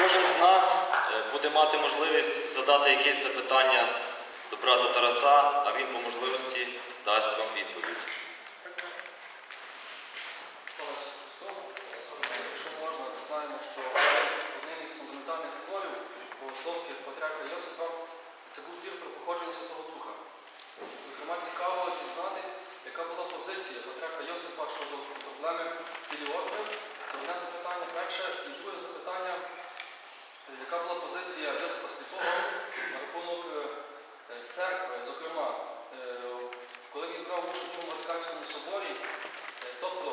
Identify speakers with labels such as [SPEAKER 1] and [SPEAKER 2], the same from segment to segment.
[SPEAKER 1] Кожен з нас е, буде мати можливість задати якесь запитання до брата Тараса, а він по можливості дасть вам відповідь.
[SPEAKER 2] Якщо можна, знаємо, що одним із фундаментальних творів богословських патріарха Йосипа це був твір про походження Святого Духа. Цікаво дізнатись, яка була позиція патріарха Йосипа щодо проблеми філіотви. Це одне запитання перше. І друге запитання, яка була позиція Йосипа Святого на рахунок е, е, церкви. Зокрема, е, коли він брав участь у Ватиканському соборі, тобто,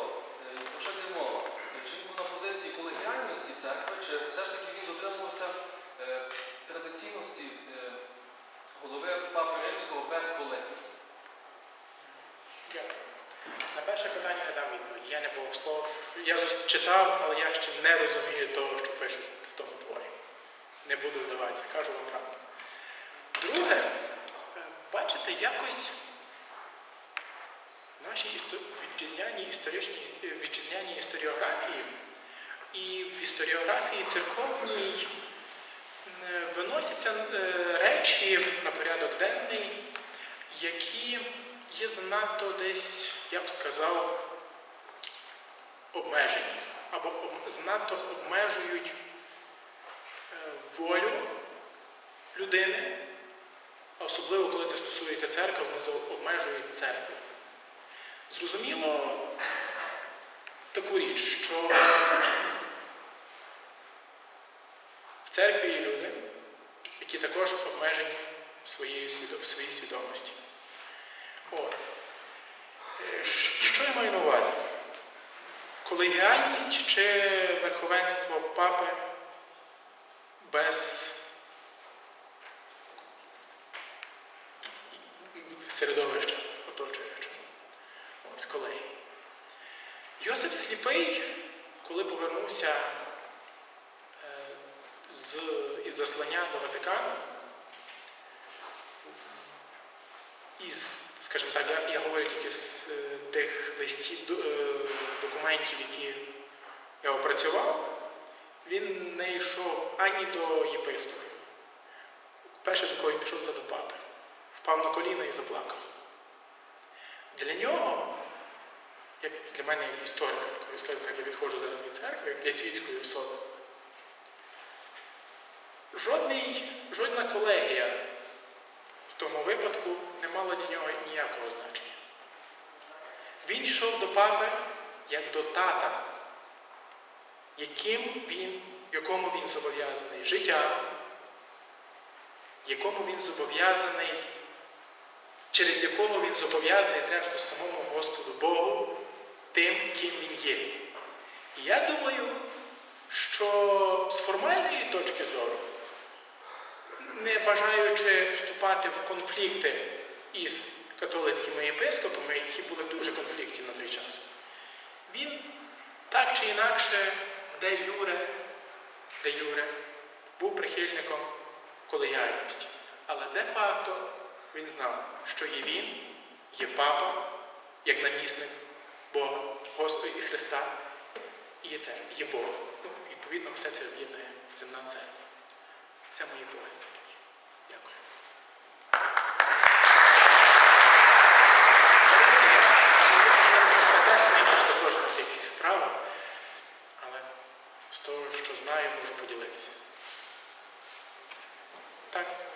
[SPEAKER 2] про що йде мова? Чи він був на позиції колегіальності церкви, чи все ж таки він дотримувався традиційності голови Папи Римського без колегії?
[SPEAKER 3] На перше питання не дам відповіді. Я не богослов. Я читав, але я ще не розумію того, що творі. Не буду вдаватися, кажу вам правду. Друге, е, бачите, якось в нашій істо- вітчизняній історичній е, історіографії і в історіографії церковній е, виносяться речі на порядок денний, які є занадто десь, я б сказав, обмежені або занадто обмежують волю людини, особливо коли це стосується церкви, вони обмежують церкву. Зрозуміло таку річ, що в церкві є люди, які також обмежені своєю своїй свідомості. От. Е, Що я маю на увазі? Колегіальність чи верховенство папи без середовища оточуючого. Ось колеги. Йосип Сліпий, коли повернувся е, з, із заслання до Ватикану, із, скажімо так, я, я говорю тільки з е, тих листів, е, документів, які я опрацював, він не йшов ані до єпископів. Перше, до кого він пішов, це до папи. Впав на коліна і заплакав. Для нього, як для мене як історика, такої, скажімо я відходжу зараз від церкви, як для світської особи, жодний, жодна колегія в тому випадку не мала для нього ніякого значення. Він йшов до папи як до тата, яким він, якому він зобов'язаний життя, якому він зобов'язаний, через якого він зобов'язаний, зрештою, самому Господу Богу, тим, ким він є. І я думаю, що з формальної точки зору, не бажаючи вступати в конфлікти із католицькими єпископами, які були дуже конфліктні на той час, він так чи інакше, де Юре, де Юре, був прихильником колегіальності. Але де-факто він знав, що є він, є папа, як намісник Бога, Господа і Христа, і є церква, є Бог. Ну, відповідно, все це об'єднує земна церква. Це мої погляди. такі. Дякую. Я просто прошу в тих всіх справах, але з того, що знаю, можу поділитися. Так.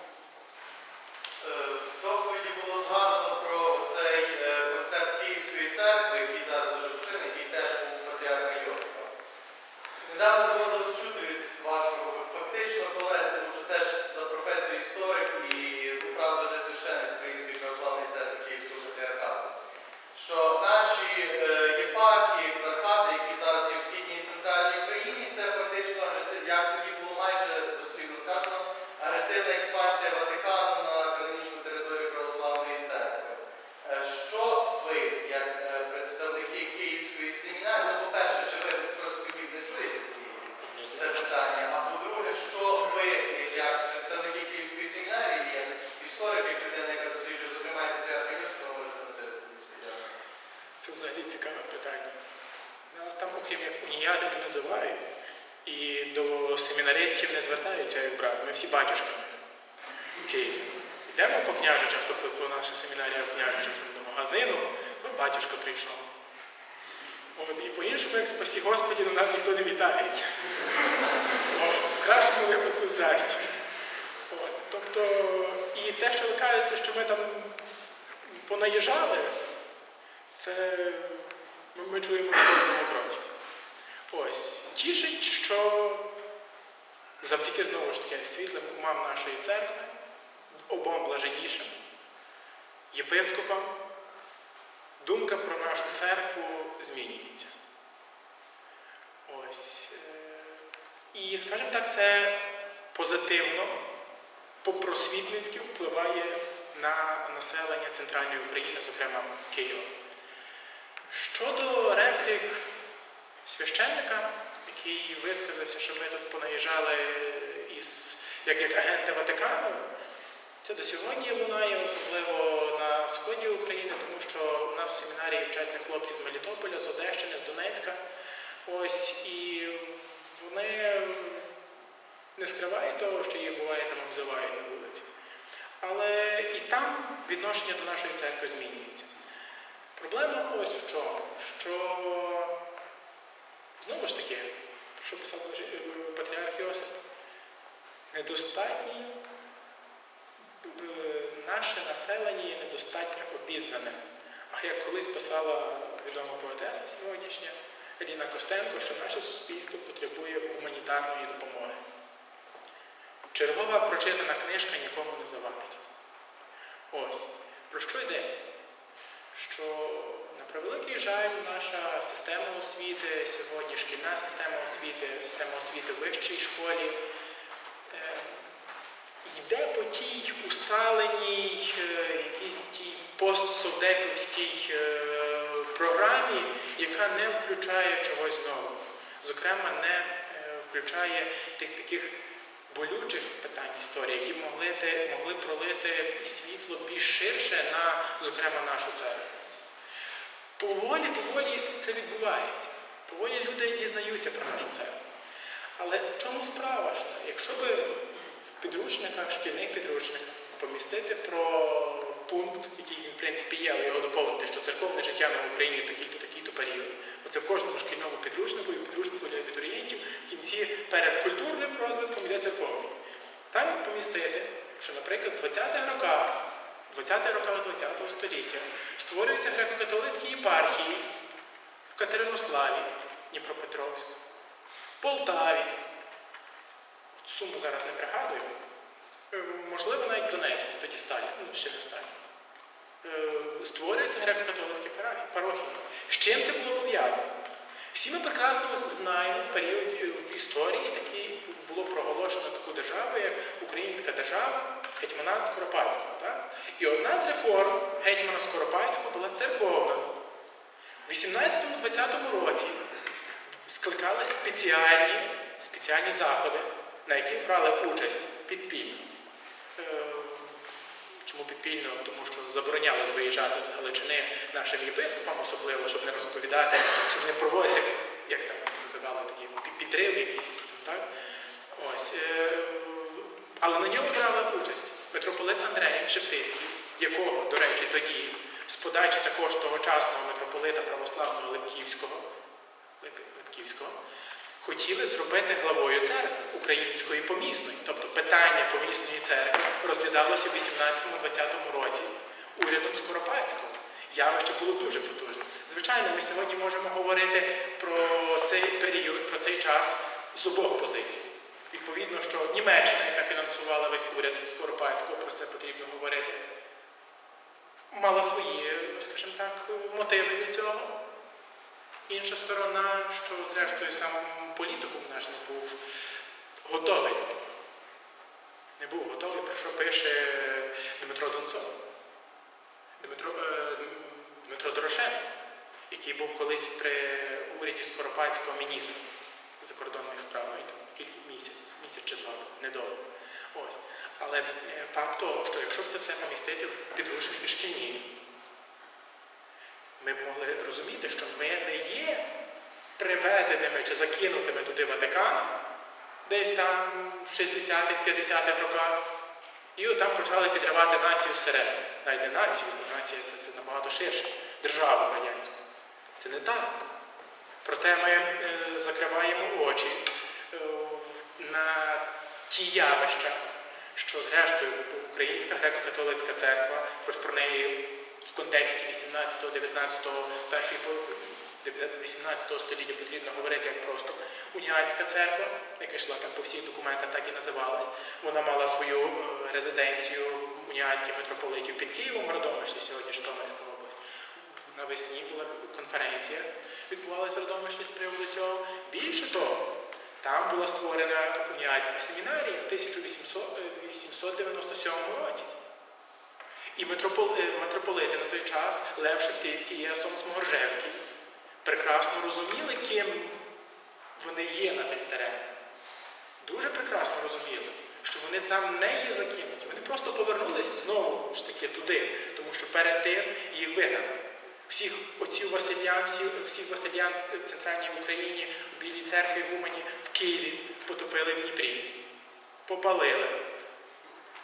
[SPEAKER 4] взагалі цікаве питання. Нас там, окрім як уніятами, називають і
[SPEAKER 3] до семінаристів не звертаються, як брат. Ми всі батюшки. Окей. Йдемо по княжичах, тобто по нашій семінарії княжичах до магазину, ну батюшка прийшов. От, І по-іншому, як спасі Господі, до нас ніхто не вітається. В кращому випадку здасть. От, Тобто, і те, що ви кажете, що ми там понаїжджали це ми, ми чуємо кожному кроці. Ось, тішить, що завдяки знову ж таки світлим умам нашої церкви, обом блаженнішим, єпископам, думка про нашу церкву змінюється. Ось. е, І, скажімо так, це позитивно, по-просвітницьки впливає на населення центральної України, зокрема Києва. Щодо реплік священника, який висказався, що ми тут понаїжджали із, як, як агенти Ватикану, це до сьогодні лунає, особливо на сході України, тому що у нас в семінарії вчаться хлопці з Мелітополя, з Одещини, з Донецька. Ось і вони не скривають того, що їх буває там обзивають на вулиці. Але і там відношення до нашої церкви змінюється. Проблема ось в чому, що знову ж таки, про що писав е, патріарх Йосип, недостатній е, наше населення є недостатньо обізнане. А як колись писала відома поетеса сьогоднішня Еліна Костенко, що наше суспільство потребує гуманітарної допомоги. Чергова прочитана книжка нікому не завадить. Ось, про що йдеться? Що, на превеликий жаль, наша система освіти сьогодні, шкільна система освіти, система освіти в вищій школі, е, йде по тій усталеній, е, якійсь тій постсовдепівській е, програмі, яка не включає чогось нового. Зокрема, не е, включає тих таких болючих питань історії, які могли, могли пролити світло більш ширше на, зокрема, нашу церкву. Поволі, поволі це відбувається. Поволі люди дізнаються про нашу церкву. Але в чому справа? Що якщо би в підручниках, шкільних підручниках помістити про пункт, який в принципі є, але його доповнити, що церковне життя на Україні такий-то, такий-то період. Оце в кожному шкільному підручнику і підручнику для абітурієнтів в кінці перед культурним розвитком йде церковний. Там помістити, що, наприклад, 20-х роках, 20-х роках 20 століття створюються греко-католицькі єпархії в Катеринославі, Дніпропетровськ, Полтаві. Суму зараз не пригадую. Е, Можливо, навіть Донецьк, тоді Сталін, ну ще не Сталін. Е, Створюються греко-католицькі парохії. З чим це було пов'язано? Всі ми прекрасно знаємо період в історії, такий було проголошено таку державу, як Українська держава Гетьманат Скоропадського. Так? І одна з реформ Гетьмана Скоропадського була церковна. В 18-20 році скликали спеціальні, спеціальні заходи, на яких брали участь підпільно. Е, Чому підпільно? Тому що заборонялось виїжджати з Галичини нашим єпископам, особливо, щоб не розповідати, щоб не проводити, як там називали тоді, підрив якийсь. Так? Ось. е, Але на ньому брали участь митрополит Андрей Шептицький, якого, до речі, тоді з подачі також тогочасного митрополита православного Липківського, Лип- Липківського хотіли зробити главою церкви української помісної. Тобто питання помісної церкви розглядалося в 18-20 році урядом Скоропадського. Явище було дуже потужне. Звичайно, ми сьогодні можемо говорити про цей період, про цей час з обох позицій. Відповідно, що Німеччина, яка фінансувала весь уряд Скоропадського, про це потрібно говорити, мала свої, скажімо так, мотиви для цього. Інша сторона, що зрештою сам політикум наш не був готовий. Не був готовий, про що пише Дмитро Донцов. Дмитро, е, Дмитро Дорошенко, який був колись при уряді Скоропадського міністром закордонних справ, ну, кілька місяць, місяць чи два, недовго. Ось. Але е, факт того, що якщо б це все помістити в підручники шкільні, ми б могли розуміти, що ми не є приведеними чи закинутими туди Ватиканом, десь там в 60-х, 50-х роках. І от там почали підривати націю всередину. Навіть не націю, нація це, це набагато ширше. Державу радянську. Це не так. Проте ми е, закриваємо очі е, на ті явища, що зрештою Українська греко-католицька церква, хоч про неї в контексті 18-19 першої по- 18 століття потрібно говорити як просто уніатська церква, яка йшла там по всіх документах, так і називалась. Вона мала свою е, резиденцію уніатських митрополитів під Києвом, Радомишлі, сьогодні Житомирська область. Навесні була конференція, відбувалася в Радомишлі з приводу цього. Більше того, там була створена уніатська семінарія в 1897 році. І е, митрополити на той час Лев Шептицький і Ясон Сморжевський прекрасно розуміли, ким вони є на тих теренах. Дуже прекрасно розуміли, що вони там не є закинуті. Вони просто повернулись знову ж таки туди, тому що перед тим їх вигнали. Всіх отців Василян, всіх, всіх Василян в центральній Україні, в Білій церкві в Умані, в Києві потопили в Дніпрі, попалили.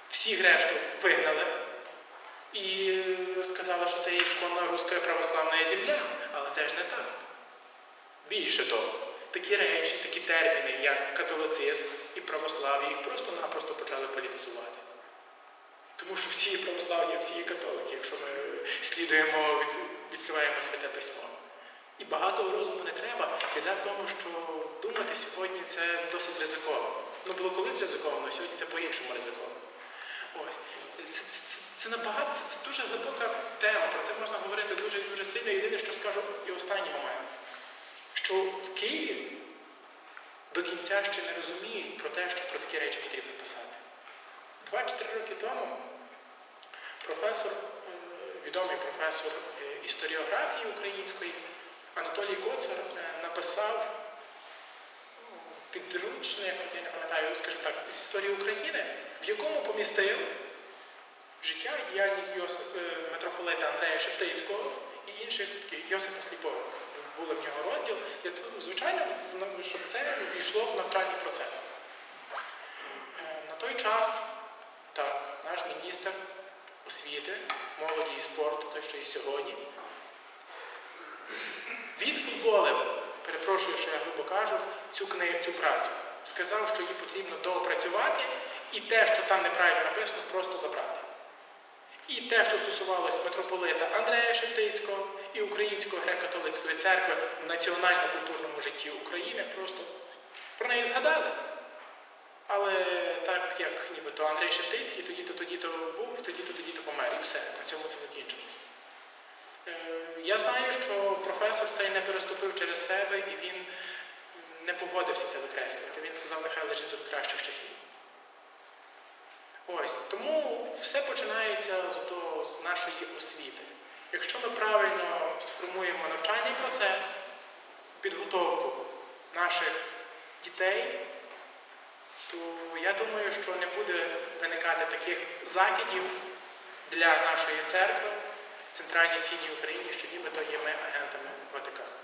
[SPEAKER 3] Всіх решту вигнали і сказали, що це є ісконна руська православна земля, але це ж не так. Більше того, такі речі, такі терміни, як католицизм і православ'я, їх просто-напросто почали політизувати. Тому що всі православні, всі католики, якщо ми слідуємо, відкриваємо святе письмо. І багато розуму не треба. Біда в тому, що думати сьогодні це досить ризиковано. Ну було колись ризиковано, а сьогодні це по-іншому ризиковано. Ось. Це, це, це, це набагато, це, це дуже глибока тема. Про це можна говорити дуже дуже сильно. Єдине, що скажу, і останній момент, що в Києві до кінця ще не розуміють про те, що про такі речі потрібно писати. Два чи три роки тому професор, е, відомий професор е, історіографії української Анатолій Коцар е, написав підручник, я не пам'ятаю, скажімо так, з історії України, в якому помістив життя діяльність е, митрополита Андрея Шептицького і інших Йосифа Сліпого. Були в нього розділ, того, ну, звичайно, щоб це війшло в навчальний процес. Е, На той час, так, наш міністр освіти, молоді і спорту, той, що і сьогодні, відфутболив, перепрошую, що я грубо кажу, цю книгу, цю працю. Сказав, що її потрібно доопрацювати, і те, що там неправильно написано, просто забрати. І те, що стосувалося митрополита Андрея Шептицького і Української греко-католицької церкви в національно-культурному житті України, просто про неї згадали. Але так як нібито Андрей Шептицький тоді-то тоді-то був, тоді-то тоді-то помер, і все, на цьому це закінчилося. Я знаю, що професор цей не переступив через себе і він не погодився це викреслювати. Він сказав, нехай лежить до кращих часів. Ось тому все починається з, того, з нашої освіти. Якщо ми правильно сформуємо навчальний процес, підготовку наших дітей, то я думаю, що не буде виникати таких закидів для нашої церкви центральній східній Україні, що нібито є ми агентами Ватикану.